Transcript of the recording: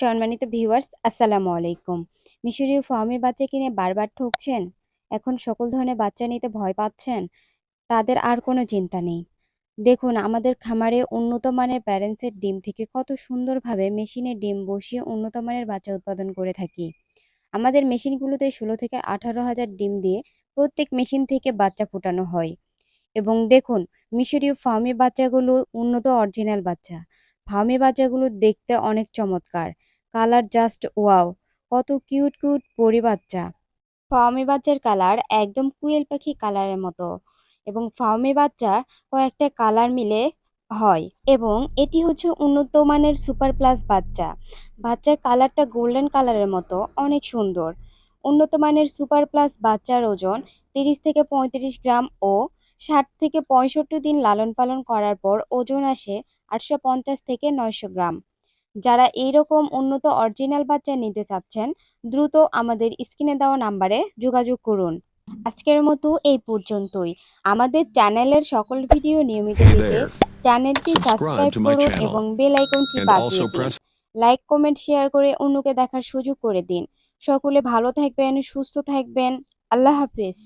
সম্মানিত ভিউয়ার্স আসসালামু আলাইকুম। মিশরীয় ফার্মে বাচ্চা কিনে বারবার ঠকছেন? এখন সকল ধরনের বাচ্চা নিতে ভয় পাচ্ছেন? তাদের আর কোনো চিন্তা নেই। দেখুন, আমাদের খামারে উন্নত মানের প্যারেন্টসের ডিম থেকে কত সুন্দরভাবে মেশিনে ডিম বসিয়ে উন্নত মানের বাচ্চা উৎপাদন করে থাকি। আমাদের মেশিনগুলোতে ষোলো থেকে আঠারো হাজার ডিম দিয়ে প্রত্যেক মেশিন থেকে বাচ্চা ফোটানো হয়। এবং দেখুন, মিশরীয় ফার্মে বাচ্চাগুলো উন্নত অরিজিনাল বাচ্চা। ফার্মে বাচ্চাগুলো দেখতে অনেক চমৎকার। Colour just wow. কত কিউট কিউট পরি বাচ্চা। ফার্মে বাচ্চার কালার একদম কুয়েল পাখি কালারের মতো এবং ফার্মে বাচ্চা কয়েকটা কালার মিলে হয় এবং এটি হচ্ছে উন্নত মানের সুপার প্লাস বাচ্চা। বাচ্চার কালারটা গোল্ডেন কালারের মতো, অনেক সুন্দর। উন্নত মানের সুপার প্লাস বাচ্চার ওজন তিরিশ থেকে পঁয়ত্রিশ গ্রাম ও ষাট থেকে পঁয়ষট্টি দিন লালন পালন করার পর ওজন আসে আটশো পঞ্চাশ থেকে নয়শো গ্রাম। যারা এইরকম উন্নত অরিজিনাল বাচ্চা নিতে চাচ্ছেন দ্রুত আমাদের স্ক্রিনে দেওয়া নাম্বারে যোগাযোগ করুন। আজকের মতো এই পর্যন্তই। আমাদের চ্যানেলের সকল ভিডিও নিয়মিত পেতে চ্যানেলটি সাবস্ক্রাইব করুন এবং বেল আইকনটি বাজিয়ে দিন। লাইক কমেন্ট শেয়ার করে অন্যকে দেখার সুযোগ করে দিন। সকলে ভালো থাকবেন সুস্থ থাকবেন। আল্লাহ হাফিজ।